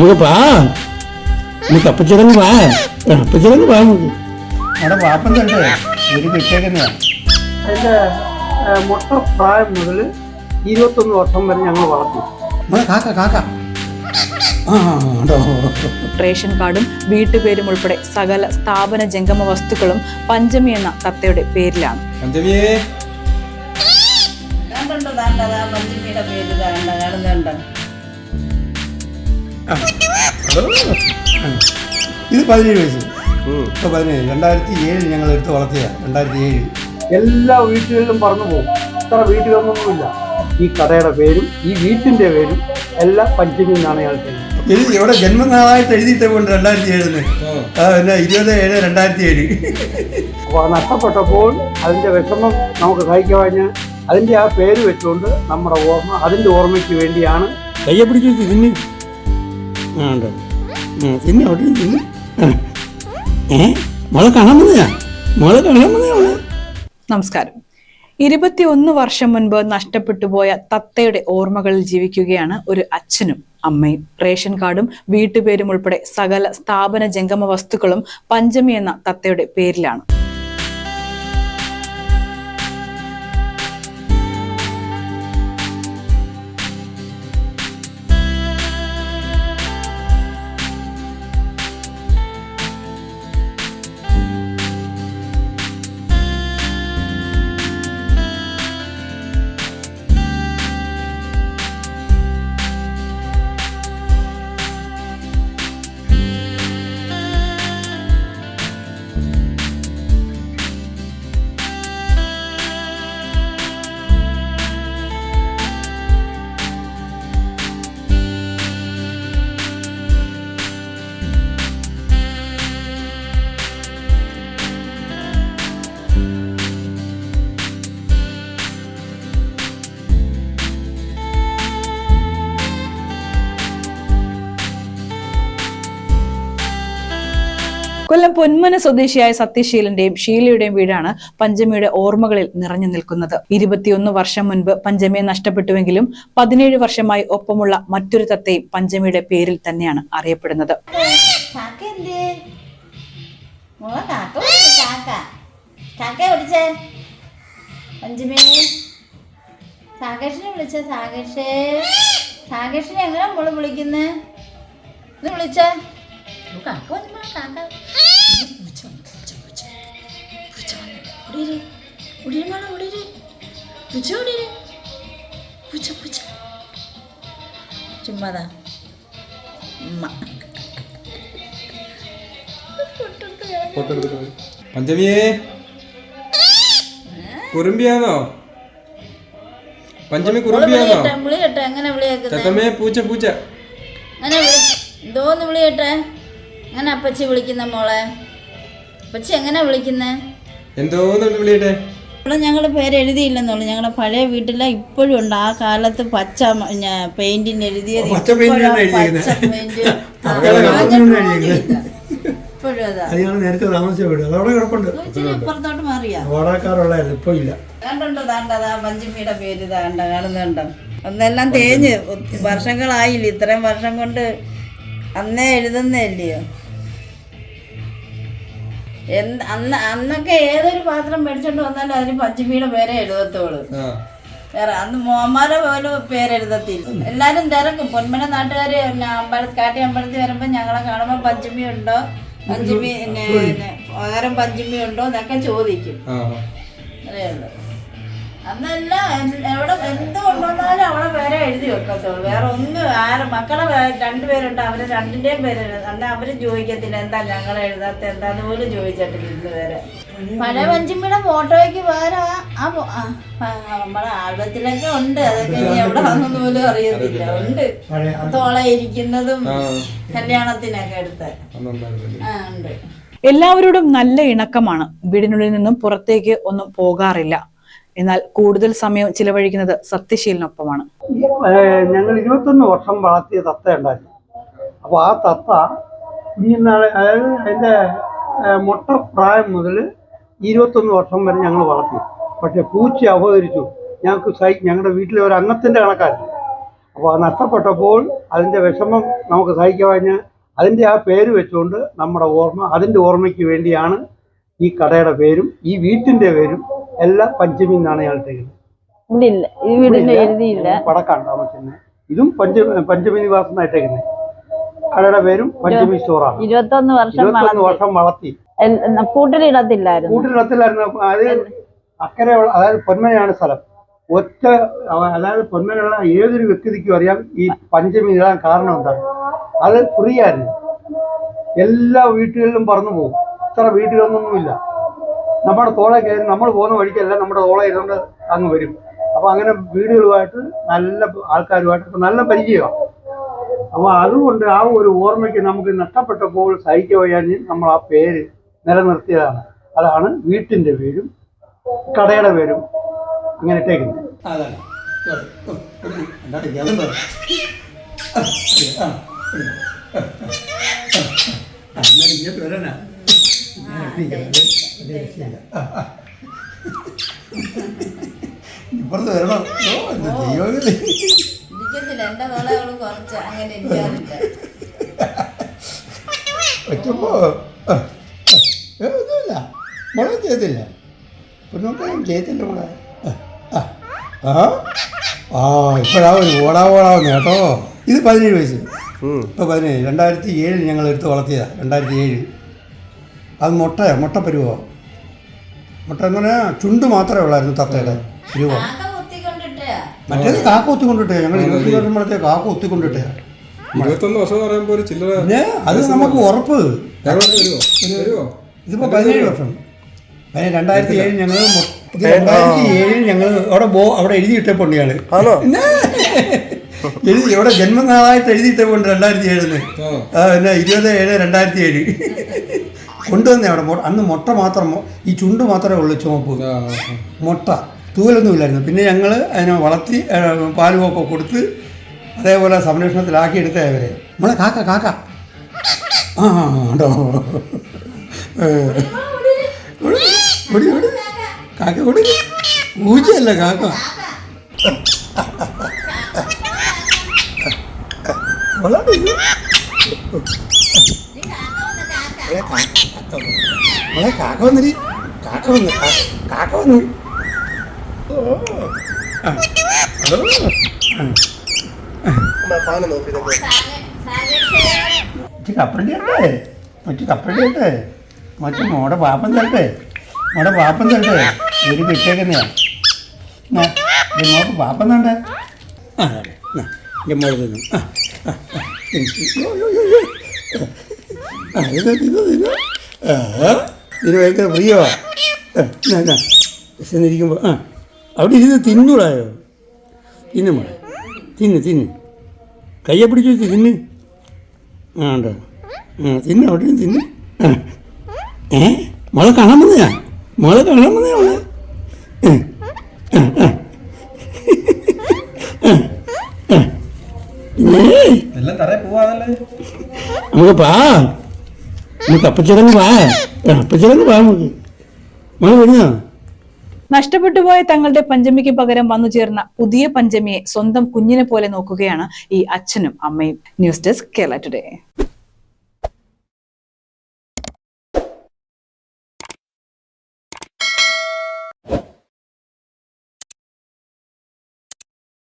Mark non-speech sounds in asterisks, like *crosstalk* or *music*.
നമുക്ക് വാ. നമുക്ക് അപ്പച്ചിറങ്ങ് വാ. അപ്പച്ചിറങ്ങ് വാ. നമുക്ക് അവിടെ വാപ്പൻ കണ്ടേ? ഒരു കിട്ടിയേക്കുന്നതാ അതിന്റെ മുട്ട പ്രായം മുതൽ ഇരുപത്തൊന്ന് വർഷം വരെ ഞങ്ങൾ വളർത്തി കാക്ക കാക്ക. റേഷൻ കാർഡും വീട്ടുപേരും ഉൾപ്പെടെ സകല സ്ഥാപന ജംഗമ വസ്തുക്കളും പഞ്ചമി എന്ന തത്തയുടെ പേരിലാണ്. പഞ്ചമിയേ ഇത് പതിനേഴ് വയസ്സ്. ഇപ്പൊ പതിനേഴ്. രണ്ടായിരത്തി ഏഴിൽ ഞങ്ങൾ എടുത്ത് വളർത്തിയ രണ്ടായിരത്തി ഏഴ് എല്ലാ വീട്ടുകളിലും പറഞ്ഞു പോകും. ഇത്ര വീട്ടിലൊന്നുമില്ല. ഈ കടയുടെ പേരും ഈ വീട്ടിന്റെ പേരും എല്ലാം പഞ്ചമി എന്നാണ് ഇത് ഇവിടെ ജന്മനാളായിട്ട് എഴുതിയിട്ട് കൊണ്ട് രണ്ടായിരത്തി ഏഴിന് ആ. പിന്നെ ഇരുപത് ഏഴ് രണ്ടായിരത്തി ഏഴ് അപ്പോൾ അത് നഷ്ടപ്പെട്ടപ്പോൾ അതിന്റെ വിഷമം നമുക്ക് സഹിക്കാൻ കഴിഞ്ഞാൽ അതിന്റെ ആ പേര് വെച്ചുകൊണ്ട് നമ്മുടെ ഓർമ്മ അതിന്റെ ഓർമ്മയ്ക്ക് വേണ്ടിയാണ് കയ്യെ പിടിച്ചു തിന്ന് ആ ഉണ്ടോ ആ, തിന്ന് അവിടെ. ഏ? മോളെ കാണാൻ വന്നയാ മോളെ കാണാൻ നമസ്കാരം. ഇരുപത്തിയൊന്ന് വർഷം മുൻപ് നഷ്ടപ്പെട്ടു പോയ തത്തയുടെ ഓർമ്മകളിൽ ജീവിക്കുകയാണ് ഒരു അച്ഛനും അമ്മയും. റേഷൻ കാർഡും വീട്ടുപേരും ഉൾപ്പെടെ സകല സ്ഥാപന ജംഗമ വസ്തുക്കളും പഞ്ചമി എന്ന തത്തയുടെ പേരിലാണ്. കൊല്ലം പൊന്മന സ്വദേശിയായ സത്യശീലന്റെയും ഷീലയുടെയും വീടാണ് പഞ്ചമിയുടെ ഓർമ്മകളിൽ നിറഞ്ഞു നിൽക്കുന്നത്. ഇരുപത്തിയൊന്ന് വർഷം മുൻപ് പഞ്ചമിയെ നഷ്ടപ്പെട്ടുവെങ്കിലും പതിനേഴ് വർഷമായി ഒപ്പമുള്ള മറ്റൊരു തത്തയും പഞ്ചമിയുടെ പേരിൽ തന്നെയാണ് അറിയപ്പെടുന്നത്. കാക്ക വിളിച്ചേ. സാകേഷേ സാകേഷിനെ എങ്ങനെ മോൾ വിളിക്കുന്നേ? ഇത് വിളിച്ചേ. ഓ, കാക്ക വന്നോ കാക്ക വിളിച്ചോ, വിളിച്ചോ, വിളിച്ചോ. വിളിച്ചോ വന്ന്. ഇവിടെ ഇരി. ഇവിടെ ഇരി മോളെ, ഇവിടെ ഇരി. വിളിച്ചോ, ഇവിടെ ഇരി. വിളിച്ചോ, വിളിച്ചോ. ചുമ്മാതാ ഉമ്മ ഫോട്ടോ എടുത്തിട്ട് പോയി. പഞ്ചമിയേ കുറുമ്പിയാണോ പഞ്ചമി കുറുമ്പിയാണോ വിളി കേട്ടെ എങ്ങനെ പൂച്ച പൂച്ച അങ്ങനെ എന്തോന്ന് വിളി കേട്ടെ അങ്ങനെ അപ്പച്ചി വിളിക്കുന്ന മോളെ? അപ്പച്ചി എങ്ങനെ വിളിക്കുന്നേ? എന്തോന്ന് വിളിയട്ടെ? ഇവിടെ ഞങ്ങൾ പേര് എഴുതിയില്ലെന്നുള്ളു. ഞങ്ങളുടെ പഴയ വീട്ടിലെ ഇപ്പോഴും ഉണ്ട്. ആ കാലത്ത് പച്ച പെയിന്റിന് എഴുതിയത് *laughs* ഒന്നെല്ലാം നേരത്തെ താമസിച്ച വീട് അതവിടെ കിടപ്പുണ്ട്. മാറിയാ. ഇപ്പൊ ഇല്ല. കണ്ടുണ്ടോ താണ്ടതാ പഞ്ചമിയുടെ പേര് താണ്ട കാണുന്നുണ്ടോ? അന്നെല്ലാം തേഞ്ഞ്. വർഷങ്ങളായില്ല? ഇത്രയും വർഷം കൊണ്ട് അന്നേ എഴുതുന്നേ അല്ലയോ എന്ത് അന്ന് അന്നൊക്കെ ഏതൊരു പാത്രം മേടിച്ചോണ്ട് വന്നാലും അതിന് പഞ്ചമിയുടെ പേരെ എഴുതത്തോളൂ വേറെ അന്ന് മോമാരെ പോലും പേരെഴുതത്തില്ല എല്ലാരും തിരക്കും. പൊന്മന നാട്ടുകാര് അമ്പല അമ്പലത്തിൽ കാട്ടി അമ്പലത്തിൽ വരുമ്പോ ഞങ്ങളെ കാണുമ്പോ പഞ്ചമി ഉണ്ടോ? പഞ്ചമി വേറെ പകരം പഞ്ചമി ഉണ്ടോ എന്നൊക്കെ ചോദിക്കും. അത്രേ ഉള്ളൂ. അന്നെല്ലാം എവിടെ എന്ത് കൊണ്ടുവന്നാലും എഴുതി വെക്കത്തുള്ളൂ. വേറെ ഒന്നും ആരും മക്കളെ രണ്ടുപേരുണ്ട് അവർ രണ്ടിന്റെയും പേര് എഴുതും അവർ ചോദിക്കത്തില്ല എന്താ ഞങ്ങൾ എഴുതാത്ത എന്താന്ന് പോലും ചോദിച്ചിട്ടില്ല ഇന്ന് വരെ. പഴയ പഞ്ചമിയുടെ ഫോട്ടോയ്ക്ക് വേറെ ആ- നമ്മളെ ആൽബത്തിലൊക്കെ ഉണ്ട്. അതൊക്കെ ഇനി എവിടെ വന്നെന്ന് പോലും അറിയത്തില്ല. ഉണ്ട്. തോളെ ഇരിക്കുന്നതും കല്യാണത്തിനൊക്കെ എടുത്ത്. ആ ഉണ്ട്. എല്ലാവരോടും നല്ല ഇണക്കമാണ്. വീടിനുള്ളിൽ നിന്നും പുറത്തേക്ക് ഒന്നും പോകാറില്ല. എന്നാൽ കൂടുതൽ സമയം ചിലവഴിക്കുന്നത് സത്യശീലിനൊപ്പമാണ്. ഞങ്ങൾ ഇരുപത്തൊന്ന് വർഷം വളർത്തിയ തത്ത ഉണ്ടായിരുന്നു. അപ്പോൾ ആ തത്ത കുഞ്ഞിനാളെ അതായത് അതിന്റെ മുട്ട പ്രായം മുതൽ ഇരുപത്തൊന്ന് വർഷം വരെ ഞങ്ങൾ വളർത്തി. പക്ഷെ പൂച്ച അപഹരിച്ചു ഞങ്ങൾക്ക് സൈ ഞങ്ങളുടെ വീട്ടിലെ ഒരു അംഗത്തിന്റെ കണക്കായിരുന്നു. അപ്പോൾ അത് നഷ്ടപ്പെട്ടപ്പോൾ അതിന്റെ വിഷമം നമുക്ക് സഹിക്കാൻ അതിന്റെ ആ പേര് വെച്ചുകൊണ്ട് നമ്മുടെ ഓർമ്മ അതിന്റെ ഓർമ്മയ്ക്ക് വേണ്ടിയാണ് ഈ കടയുടെ പേരും ഈ വീട്ടിന്റെ പേരും എല്ലാം പഞ്ചമി എന്നാണ് അയാൾ ഇല്ല ഈ എഴുതിയില്ല. പടക്കാണ് താമസിക്കുന്നത്. ഇതും പഞ്ചമി പഞ്ചമി നിവാസം എന്നായിട്ടേക്കുന്നത് കടയുടെ പേരും പഞ്ചമി സ്റ്റോറാണ്. ഇരുപത്തൊന്ന് വർഷം ഇരുപത്തൊന്ന് വർഷം വളർത്തി. കൂട്ടിലിടത്തില്ലായിരുന്നു. കൂട്ടിലിടത്തില്ലായിരുന്നു. അത് അക്കരെ അതായത് പൊന്മനയാണ് സ്ഥലം. ഒറ്റ അതായത് പൊന്മനുള്ള ഏതൊരു വ്യക്തിക്കും അറിയാം ഈ പഞ്ചമി ഇടാൻ കാരണം എന്താണ്. അത് ഫ്രീ ആയിരുന്നു. എല്ലാ വീട്ടുകളിലും പറന്നു പോകും. ഇത്ര വീട്ടിലൊന്നൊന്നുമില്ല നമ്മുടെ തോളെ കയറി നമ്മൾ പോകുന്ന വഴിക്കല്ല നമ്മുടെ തോളെ ഇരുന്നുകൊണ്ട് അങ്ങ് വരും അപ്പോൾ അങ്ങനെ വീടുകളുമായിട്ട് നല്ല ആൾക്കാരുമായിട്ട് നല്ല പരിചയമാണ് അപ്പോൾ അതുകൊണ്ട് ആ ഒരു ഓർമ്മയ്ക്ക് നമുക്ക് നഷ്ടപ്പെട്ടപ്പോൾ സഹിக்க നമ്മൾ ആ പേര് നിലനിർത്തിയതാണ് അതാണ് വീട്ടിന്റെ പേരും കടയുടെ പേരും അങ്ങനെ ഇട്ടേക്കുന്നത് അതാണ് അല്ലാണ്ട് ഇയാളെന്താ? ഞാൻ വലിയ. ഇപ്പുറത്ത് വരണം. ഓ എന്താ ദൈവമേ. ഇരിക്കത്തില്ല എന്റെ തോളകൾ കുറച്ച് അങ്ങനെ ഇരിക്കാറില്ല ഒന്നുമില്ല. മുളക് ചെയ്തില്ല പൊന്നോക്കാനും മോളെ. ആ, ആ. ആ? ഇപ്പോഴാ ഒരു ഓടാ ഓടാവുന്ന കേട്ടോ. ഇത് പതിനേഴ് വയസ്സ്. ഇപ്പോൾ പതിനേഴ്. രണ്ടായിരത്തി ഏഴിൽ ഞങ്ങൾ എടുത്ത് വളർത്തിയതാണ് രണ്ടായിരത്തി ഏഴ്. അത് മുട്ട മുട്ടപ്പരുവോ മുട്ട എന്ന് പറഞ്ഞാൽ ചുണ്ട് മാത്രമേ ഉള്ളായിരുന്നു തത്തയുടെ കുത്തിക്കൊണ്ടിട്ടാ. മറ്റേത് കാക്ക ഒത്തിക്കൊണ്ടിട്ടേ ഞങ്ങൾ ഇരുപത്തി വർഷമ്പോഴത്തെ കാക്ക ഒത്തിക്കൊണ്ടിട്ടേ ഇരുപത്തൊന്ന് വർഷം എന്ന് പറയുമ്പോൾ ഒരു ചില്ലറ അത് നമുക്ക് ഉറപ്പ്. ഇതിപ്പോ പതിനേഴ് വർഷം. പതിനേഴ് രണ്ടായിരത്തി ഏഴിൽ ഞങ്ങൾ രണ്ടായിരത്തി ഏഴിൽ ഞങ്ങൾ അവിടെ ബോ അവിടെ എഴുതിയിട്ട പൊണ്ണിയാണ്. എഴുതി ഇവിടെ ജന്മനാളായിട്ട് എഴുതിയിട്ടപ്പോണ്ട് രണ്ടായിരത്തി ഏഴിന്. പിന്നെ ഇരുപത് ഏഴ് രണ്ടായിരത്തി ഏഴ്. കൊണ്ടുവന്നേ അവിടെ അന്ന് മുട്ട മാത്രം ഈ ചുണ്ട് മാത്രമേ ഉള്ളൂ ചുമപ്പ്. മുട്ട. തൂവലൊന്നും ഇല്ലായിരുന്നു. പിന്നെ ഞങ്ങൾ അതിനെ വളർത്തി പാലുമൊക്കെ കൊടുത്ത് അതേപോലെ സംരക്ഷണത്തിലാക്കി എടുത്തേ അവരെ നമ്മളെ കാക്ക കാക്ക. ആ ഉണ്ടോ. കാക്ക ഓടി പൂച്ചയല്ല കാക്ക. മോളെ കാക്ക വന്നിരി കാക്ക വന്ന് കാക്ക വന്നു. ഇച്ചിരി കപ്പലണ്ടി ഇട്ടേ മറ്റു കപ്പലണ്ടി ഇട്ടേ മറ്റു മോടെ പാപ്പം തരട്ടെ? മോടെ പാപ്പം തരട്ടെ? ഒരു കിട്ടേക്കുന്നയാ മോക്ക് പാപ്പം തണ്ടേ ആ അതെ എന്റെ മോൾ തിന്നു. ആ ആ, ആ. തിന്നു. ഇത് ഇത് ഇത്. ആ ഇതിന് ഭയങ്കര പ്രിയമാ. ചെന്നിരിക്കുമ്പോൾ ആ അവിടെ ഇരുന്ന് തിന്നൂടായോ തിന്നു മോളെ. തിന്ന് തിന്ന്. കയ്യെ പിടിച്ച് വെച്ച് തിന്ന്. ആ ഉണ്ടോ? ആ തിന്ന് അവിടെ തിന്ന്. ആ. ഏ? മോളെ കാണാൻ വന്നയാ മോളെ കാണാൻ വന്നയാ മോളെ? നമുക്ക് പാ. നമുക്ക് നഷ്ടപ്പെട്ടു പോയ തങ്ങളുടെ പഞ്ചമിക്ക് പകരം വന്നു ചേർന്ന പുതിയ പഞ്ചമിയെ സ്വന്തം കുഞ്ഞിനെ പോലെ നോക്കുകയാണ് ഈ അച്ഛനും അമ്മയും. News desk Kerala today.